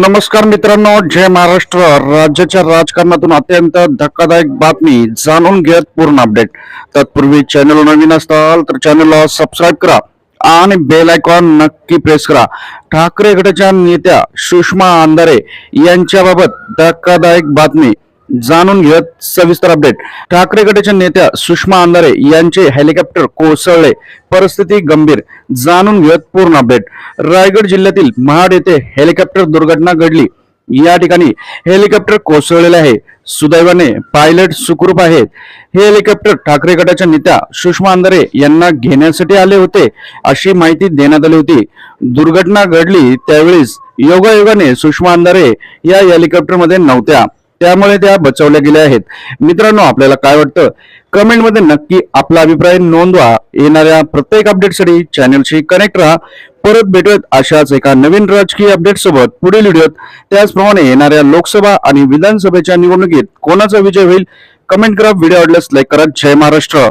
नमस्कार मित्रांनो जय महाराष्ट्र. राज्याच्या राजकारणातून अत्यंत धक्कादायक बातमी जाणून घेत पूर्ण अपडेट. तत्पूर्वी चॅनल नवीन असताल तर चॅनलला सबस्क्राईब करा आणि बेल आयकॉन नक्की प्रेस करा. ठाकरे गटाच्या नेत्या सुषमा अंधारे यांच्याबाबत धक्कादायक बातमी. जाणून घेत सविस्तर अपडेट ठाकरे गटाच्या नेत्या सुषमा अंधारे यांचे हेलिकॉप्टर कोसळले. परिस्थिती गंभीर. जाणून घेत पूर्ण अपडेट रायगड जिल्ह्यातील महाड येथे हेलिकॉप्टर दुर्घटना घडली. या ठिकाणी हेलिकॉप्टर कोसळलेले आहे. सुदैवाने पायलट सुखरूप आहेत. हे हेलिकॉप्टर ठाकरे गटाच्या नेत्या सुषमा अंधारे यांना घेण्यासाठी आले होते अशी माहिती देण्यात आली होती. दुर्घटना घडली त्यावेळेस योगायोगाने सुषमा अंधारे या हेलिकॉप्टरमध्ये नव्हत्या. त्यामुळे त्या बचावल्या गेल्या आहेत. मित्रांनो आपल्याला काय वाटतं? कमेंटमध्ये नक्की आपला अभिप्राय नोंदवा. येणाऱ्या प्रत्येक अपडेटसाठी चॅनलशी कनेक्ट राहा. परत भेटूयात अशाच एका नवीन राजकीय अपडेट सोबत. पुढील व्हिडिओत. त्याचप्रमाणे येणाऱ्या लोकसभा आणि विधानसभेच्या निवडणुकीत कोणाचा विजय होईल? कमेंट करा. व्हिडिओ आवडल्यास लाईक करा. जय महाराष्ट्र.